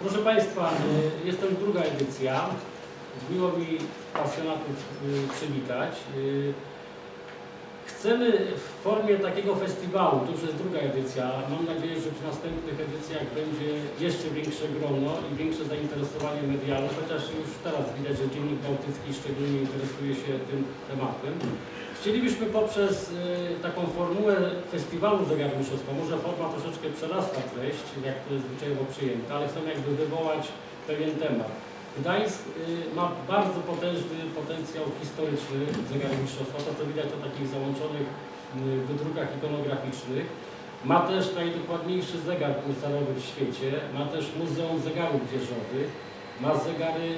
Proszę Państwa, y, jest to już druga edycja. Miło mi pasjonatów y, przywitać. Y, Chcemy w formie takiego festiwalu, to już jest druga edycja, mam nadzieję, że przy następnych edycjach będzie jeszcze większe grono i większe zainteresowanie medialne, chociaż już teraz widać, że Dziennik Bałtycki szczególnie interesuje się tym tematem. Chcielibyśmy poprzez y, taką formułę festiwalu zegarmistrzostwa, może forma troszeczkę przerasta treść, jak to jest zwyczajowo przyjęte, ale chcemy jakby wywołać pewien temat. Gdańsk y, ma bardzo potężny potencjał historyczny zegarmistrzostwa, to co widać na takich załączonych y, wydrukach ikonograficznych. Ma też najdokładniejszy zegar pulsarowy w świecie, ma też Muzeum Zegarów Wieżowych, ma zegary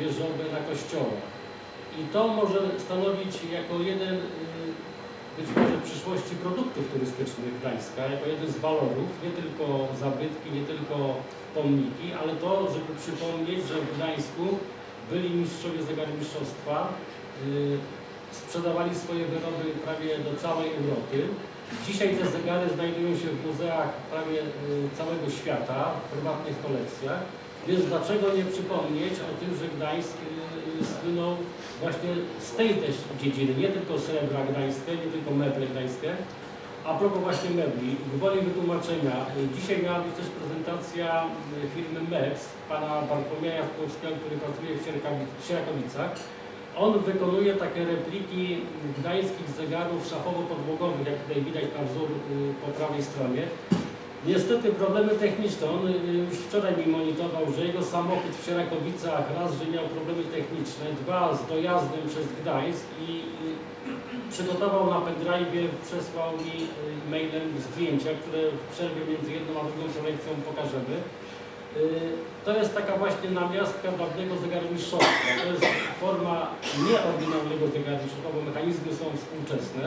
wieżowe na kościołach. I to może stanowić jako jeden y, być może w przyszłości produktów turystycznych Gdańska, jako jeden z walorów, nie tylko zabytki, nie tylko pomniki, ale to, żeby przypomnieć, że w Gdańsku byli mistrzowie zegarmistrzostwa, y, sprzedawali swoje wyroby prawie do całej Europy. Dzisiaj te zegary znajdują się w muzeach prawie y, całego świata, w prywatnych kolekcjach. Więc dlaczego nie przypomnieć o tym, że Gdańsk słynął właśnie z tej też dziedziny, nie tylko srebra gdańskie, nie tylko meble gdańskie. A propos właśnie mebli, gwoli wytłumaczenia, dzisiaj miała być też prezentacja firmy MEX, pana Bartłomieja Wpłowskiego, który pracuje w Sierakowicach. On wykonuje takie repliki gdańskich zegarów szafowo-podłogowych, jak tutaj widać na wzór y, po prawej stronie. Niestety problemy techniczne. On y, już wczoraj mi monitorował, że jego samochód w Sierakowicach raz, że miał problemy techniczne, dwa z dojazdem przez Gdańsk i przygotował na pendrive, przesłał mi y, mailem zdjęcia, które w przerwie między jedną a drugą kolekcją pokażemy. Y, To jest taka właśnie namiastka dawnego zegarmistrzostwa. To jest forma nieoryginalnego zegarmistrzostwa, bo mechanizmy są współczesne.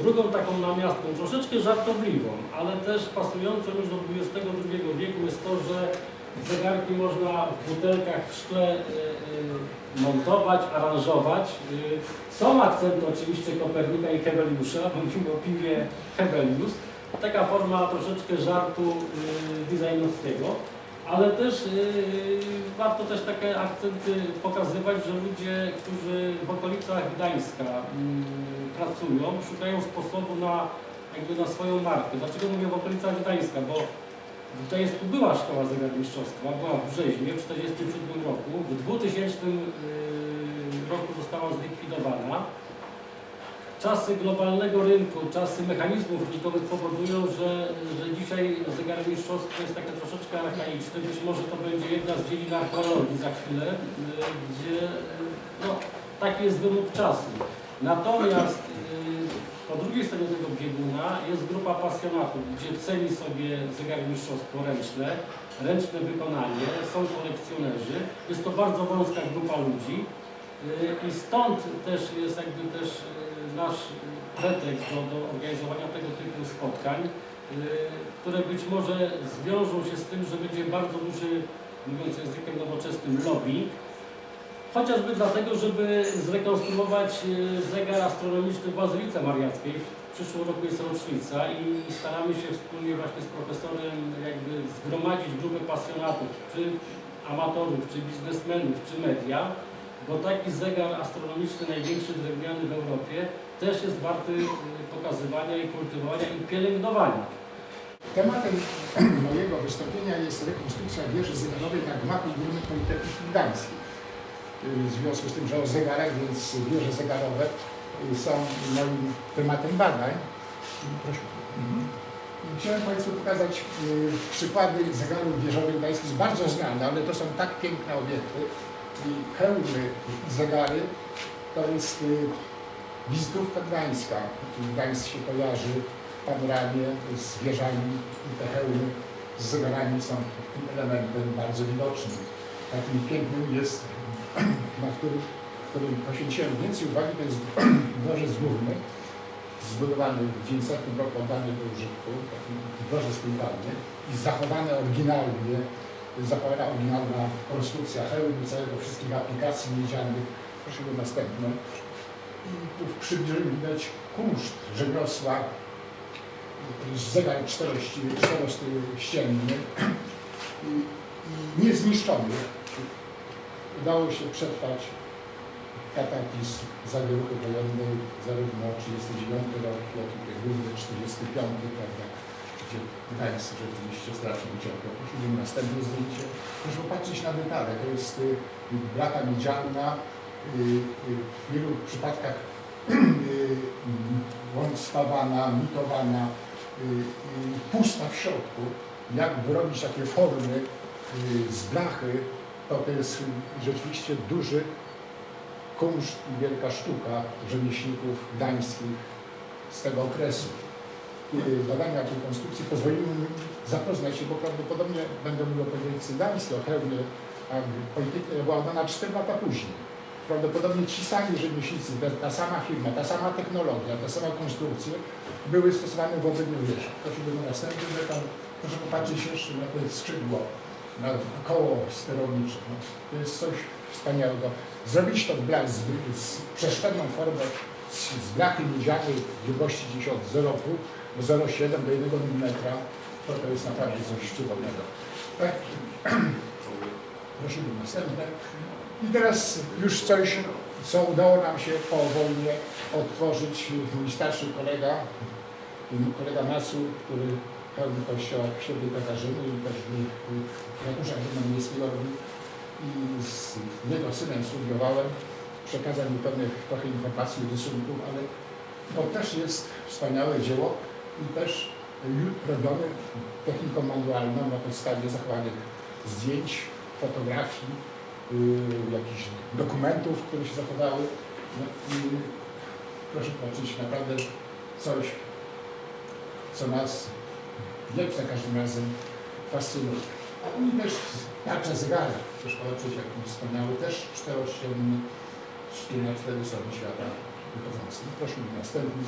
Drugą taką namiastką, troszeczkę żartobliwą, ale też pasującą już do XXI wieku jest to, że zegarki można w butelkach w szkle y, y, montować, aranżować. Y, Są akcenty oczywiście Kopernika i Heveliusza, mówimy o piwie Hevelius. Taka forma troszeczkę żartu y, designowskiego. Ale też yy, warto też takie akcenty pokazywać, że ludzie, którzy w okolicach Gdańska mm, pracują, szukają sposobu na, jakby na swoją markę. Dlaczego mówię w okolicach Gdańska? Bo w Gdańsku była szkoła zegarmistrzostwa, była w Brzeźnie w 1947 roku. W 2000 yy, roku została zlikwidowana. Czasy globalnego rynku, czasy mechanizmów rynkowych powodują, że, że dzisiaj zegarmistrzostwo jest takie troszeczkę archaiczne. Być może to będzie jedna z dziedzin archeologii za chwilę, y, gdzie y, no, taki jest wymóg czasu. Natomiast y, po drugiej stronie tego bieguna jest grupa pasjonatów, gdzie ceni sobie zegarmistrzostwo ręczne, ręczne wykonanie, są kolekcjonerzy. Jest to bardzo wąska grupa ludzi. Y, I stąd też jest jakby też y, nasz y, pretekst do, do organizowania tego typu spotkań, które być może zwiążą się z tym, że będzie bardzo duży, mówiąc językiem nowoczesnym, lobby. Chociażby dlatego, żeby zrekonstruować zegar astronomiczny w Bazylice Mariackiej. W przyszłym roku jest rocznica i staramy się wspólnie właśnie z profesorem jakby zgromadzić grupę pasjonatów, czy amatorów, czy biznesmenów, czy media, bo taki zegar astronomiczny, największy drewniany w Europie, też jest warty y, pokazywania i kultywowania i pielęgnowania. Tematem mojego wystąpienia jest rekonstrukcja wieży zegarowej na gmachu górnym Politechniki Gdańskiej. W związku z tym, że o zegarach, więc wieże zegarowe są moim tematem badań. Proszę. I Chciałem Państwu pokazać y, przykłady zegarów wieżowych gdańskich, bardzo znane, ale to są tak piękne obiekty. Hełmy zegary to jest y, wizytówka gdańska. Gdańsk się kojarzy w panoramie z wieżami i te hełmy z zegarami są tym elementem bardzo widocznym. Takim pięknym jest, na którym, którym poświęciłem więcej uwagi, to jest dworzec główny, zbudowany w 900 roku, oddany do użytku, taki dworzec militarny i zachowany oryginalnie, zachowana oryginalna konstrukcja hełmu, całego wszystkich aplikacji miedzianych. Proszę o następną. I tu w przybliżeniu widać kunszt rzemiosła, zegar czterości- czterościenny. I i niezniszczony. Udało się przetrwać kataklizm zawieruchy wojennej, zarówno 39 rok, jak i główny 45, prawda, gdzie Gdańsk rzeczywiście strasznie ucierpiał. Prosimy następne zdjęcie. Proszę popatrzeć na detale. To jest y, blata miedziana, y, y, w wielu przypadkach bądź spawana, mitowana, pusta w środku. Jak wyrobić takie formy z blachy, to to jest rzeczywiście duży kunszt i wielka sztuka rzemieślników gdańskich z tego okresu. Badania tej konstrukcji pozwoliły mi zapoznać się, bo prawdopodobnie będą mówił o Polityce Gdańskiej, o hełmie, a polityka była dana 4 lata później. Prawdopodobnie ci sami rzemieślnicy, ta, sama firma, ta sama technologia, ta sama konstrukcja były stosowane w obydwu wieżach. Prosiłbym o następny detal. Proszę popatrzeć jeszcze na to skrzydło, na koło sterownicze. No, to jest coś wspaniałego. Zrobić to w bla- z, z przeszczepną formę z, z blachy miedzianej od 0,5 do 0,7 do 1 mm, to to jest naprawdę coś cudownego. Tak? Prosimy następne. I teraz już coś, co udało nam się po wojnie odtworzyć. Mój starszy kolega, kolega Masu, który pełni kościoła świętej Katarzyny i też ratusza niemieckiego robił. I z jego synem studiowałem. Przekazał mi pewnych trochę informacji, rysunków, ale to też jest wspaniałe dzieło i też robione techniką manualną na podstawie zachowanych zdjęć, fotografii, yy, jakichś dokumentów, które się zachowały. No, i proszę patrzeć, naprawdę coś, co nas jak za każdym razem fascynuje. I też tarcza zegara, proszę patrzeć, jaki wspaniały, też czterościenny, na cztery strony świata wychodzący. Proszę następny.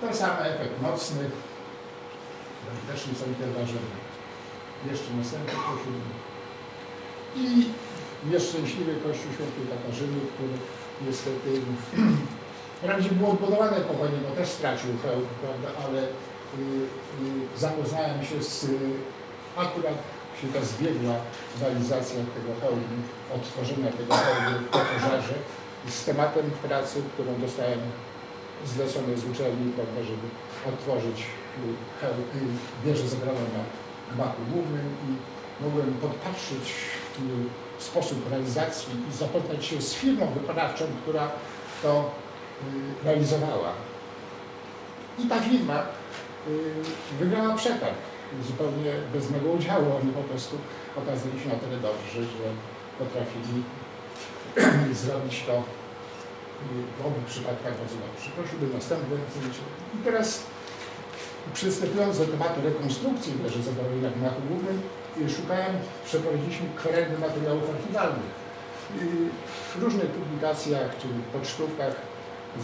Ten sam efekt nocny, też niesamowite wrażenie. Jeszcze następny prosimy. I nieszczęśliwy Kościół Świętej Katarzyny, który niestety wprawdzie był odbudowany po wojnie, bo też stracił hełm, prawda, ale y, y, zapoznałem się z, y, akurat się ta zbiegła realizacja tego hełmu, odtworzenia tego hełmu po pożarze z tematem pracy, którą dostałem zlecone z uczelni, prawda, żeby odtworzyć wieżę zagraną na gmachu głównym i mogłem podpatrzyć y, sposób realizacji i zapoznać się z firmą wykonawczą, która to y, realizowała. I ta firma y, wygrała przetarg zupełnie bez mego udziału. Oni po prostu okazali się na tyle dobrzy, że potrafili zrobić to w obu przypadkach bardzo dobrze. Prosiłbym następne zdjęcie. I teraz przystępując do tematu rekonstrukcji wieży zabawowej na gmachu głównym, y, szukałem, przeprowadziliśmy kwerendy materiałów archiwalnych. Y, W różnych publikacjach czy pocztówkach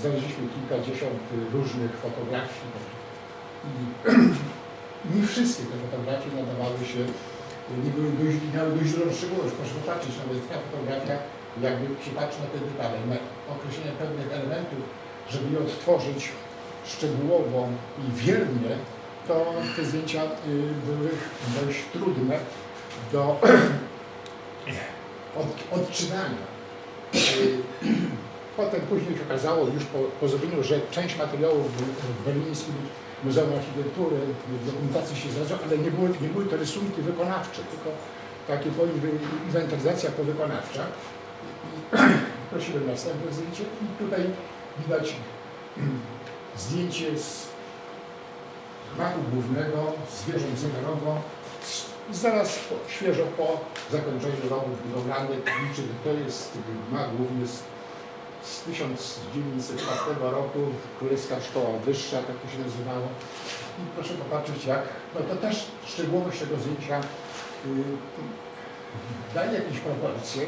znaleźliśmy kilkadziesiąt różnych fotografii. I nie wszystkie te fotografie nadawały się, y, nie były dość, miały dość dużą szczegółowość. Proszę popatrzeć, nawet ta fotografia, jakby przypatrz na te detale, na określenie pewnych elementów, żeby je odtworzyć szczegółowo i wiernie, to te zdjęcia y, były dość trudne do od, odczytania. Y, Potem później się okazało, już po, po zrobieniu, że część materiałów w, berlińskim Muzeum Architektury, w dokumentacji się znalazła, ale nie były, nie były to rysunki wykonawcze, tylko takie inwentaryzacja powykonawcza. I następne zdjęcie i tutaj widać zdjęcie z gmachu głównego, zwierząt zegarowo, z- zaraz po, świeżo po zakończeniu robót budowlanych. Liczy, to jest gmach główny z, z 1904 roku, Królewska Szkoła Wyższa, tak to się nazywało. I proszę popatrzeć jak, no to też szczegółowość tego zdjęcia y, daje jakieś proporcje,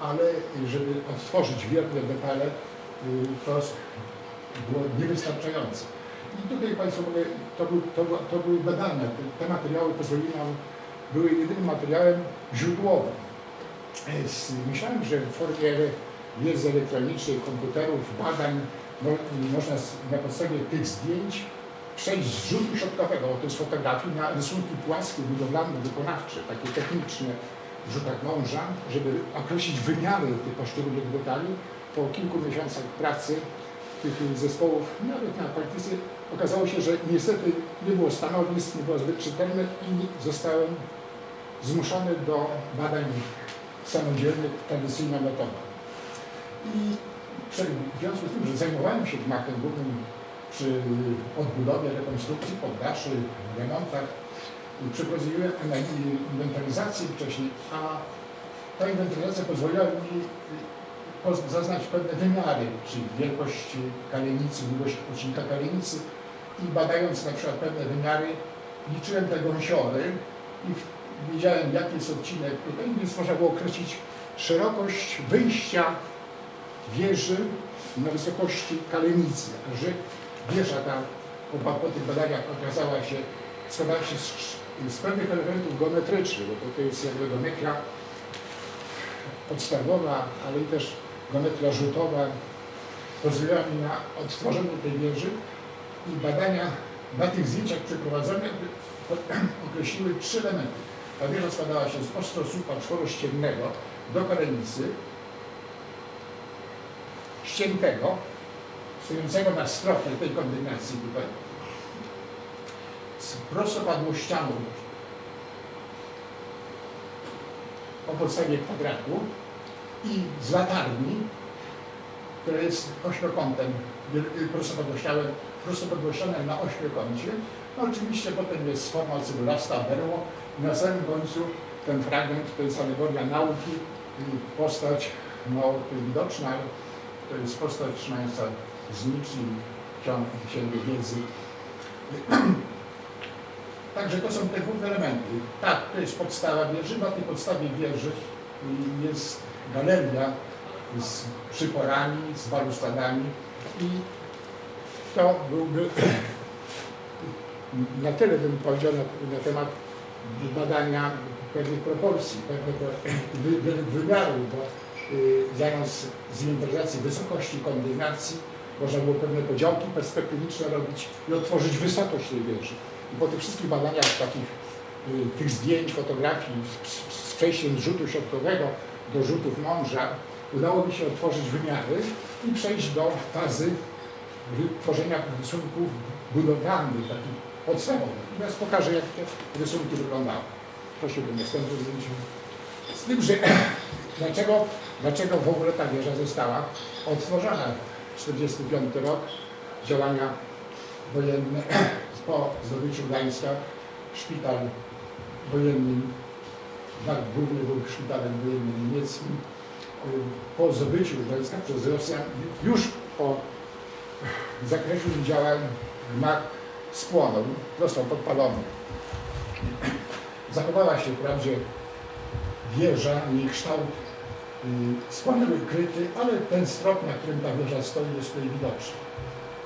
ale żeby odtworzyć wierne detale, y, to było niewystarczające. I tutaj Państwo mówię, to, był, to, to były badania, te, te materiały pozwoliły nam, były jedynym materiałem źródłowym. E, Myślałem, że w formie wiedzy elektronicznej, komputerów, badań mo, można na podstawie tych zdjęć przejść z rzutu środkowego, to jest fotografii, na rysunki płaskie, budowlane, wykonawcze, takie techniczne rzutach mąża, żeby określić wymiary tych poszczególnych detali. Po kilku miesiącach pracy tych zespołów, nawet na praktyce, okazało się, że niestety nie było stanowisk, nie było zbyt czytelne i zostałem zmuszony do badań samodzielnych tradycyjną metodą. I w związku z tym, że zajmowałem się gmachem głównym przy odbudowie, rekonstrukcji poddaszy, remontach, i przeprowadziłem inwentaryzację wcześniej, a ta inwentaryzacja pozwoliła mi poz- zaznać pewne wymiary, czyli wielkość kamienicy, długość odcinka kamienicy i badając na przykład pewne wymiary, liczyłem te gąsiory i wiedziałem jaki jest odcinek. Tutaj, więc można było określić szerokość wyjścia wieży na wysokości kalenicy, a że wieża ta po, po tych badaniach okazała się, składała się z, z pewnych elementów geometrycznych, bo to, jest jakby geometria podstawowa, ale i też geometria rzutowa, pozwoliła mi na odtworzenie tej wieży i badania na tych zdjęciach przeprowadzone określiły trzy elementy. Ta wieża składała się z ostrosłupa czworościennego do kalenicy, ściętego, stojącego na stropie tej kondynacji tutaj, z prostopadłościaną o podstawie kwadratu i z latarni, która jest ośmiokątem prostopadłościanym na ośmiokącie. No oczywiście potem jest forma cebulasta, berło i na samym końcu ten fragment to jest alegoria nauki i postać tu widoczna, to jest postać trzymająca znicz i ksiąg- księgę wiedzy. Także to są te główne elementy. Tak, to jest podstawa wieży. Na tej podstawie wieży jest galeria z przyporami, z balustradami i to byłby na tyle bym powiedział na, na temat badania pewnych proporcji, pewnego wy, wy, wymiaru, bo y, zamiast z inwentaryzacji wysokości kondynacji można było pewne podziałki perspektywiczne robić i otworzyć wysokość tej wieży. I po tych wszystkich badaniach takich y, tych zdjęć, fotografii z, z- przejściem z rzutu środkowego do rzutów mąża udało mi się otworzyć wymiary i przejść do fazy ry- tworzenia rysunków budowlanych, takich podstawowych. Teraz pokażę, jak te rysunki wyglądały. Prosiłbym następne zdjęcie. Z tym, że dlaczego, dlaczego w ogóle ta wieża została odtworzona? 45 rok, działania wojenne po zdobyciu Gdańska, szpital wojenny, tak, główny był szpitalem wojennym niemieckim. Po zdobyciu Gdańska przez Rosjan, już po zakresie działań gmach spłonął, został podpalony. Zachowała się wprawdzie wieża, jej kształt y, spłonęły kryty, ale ten strop, na którym ta wieża stoi, jest tutaj widoczny.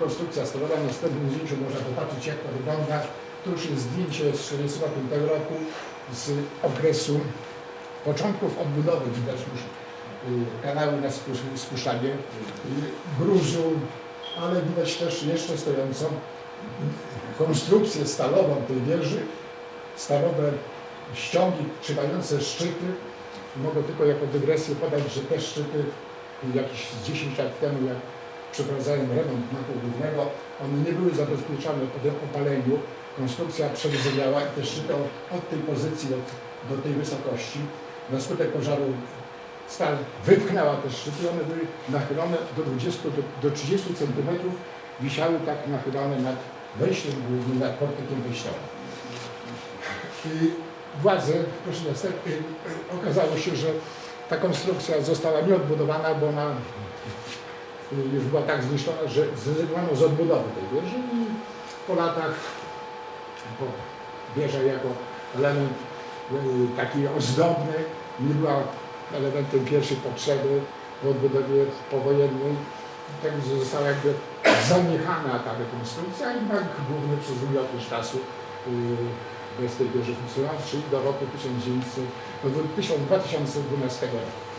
Konstrukcja stalowa, na następnym zdjęciu można popatrzeć, jak to wygląda. Tu już jest zdjęcie z 1945 roku, z okresu początków odbudowy. Widać już y, kanały na spusz- spuszczanie y, gruzu, ale widać też jeszcze stojącą konstrukcję stalową tej wieży, stalowe ściągi trzymające szczyty. Mogę tylko jako dygresję podać, że te szczyty jakieś z 10 lat temu, jak przeprowadzałem remont maku głównego, one nie były zabezpieczone po opaleniu. Konstrukcja przewyzywiała i te szczyty od, tej pozycji, od, do tej wysokości, na skutek pożaru stal wypchnęła te szczyty, one były nachylone do 20, do, do 30 centymetrów, wisiały tak nachylone nad wejściem głównym, nad portykiem wejściowym. I władze, proszę następnie, okazało się, że ta konstrukcja została nieodbudowana, bo ona już była tak zniszczona, że zrezygnowano z odbudowy tej wieży i po latach po wieża jako element y, taki ozdobny nie była elementem pierwszej potrzeby w odbudowie powojennej. Tak została jakby zaniechana ta rekonstrukcja i bank główny przez okres czasu y, bez tej wieży funkcjonował, czyli do roku 1900, do 2012 roku.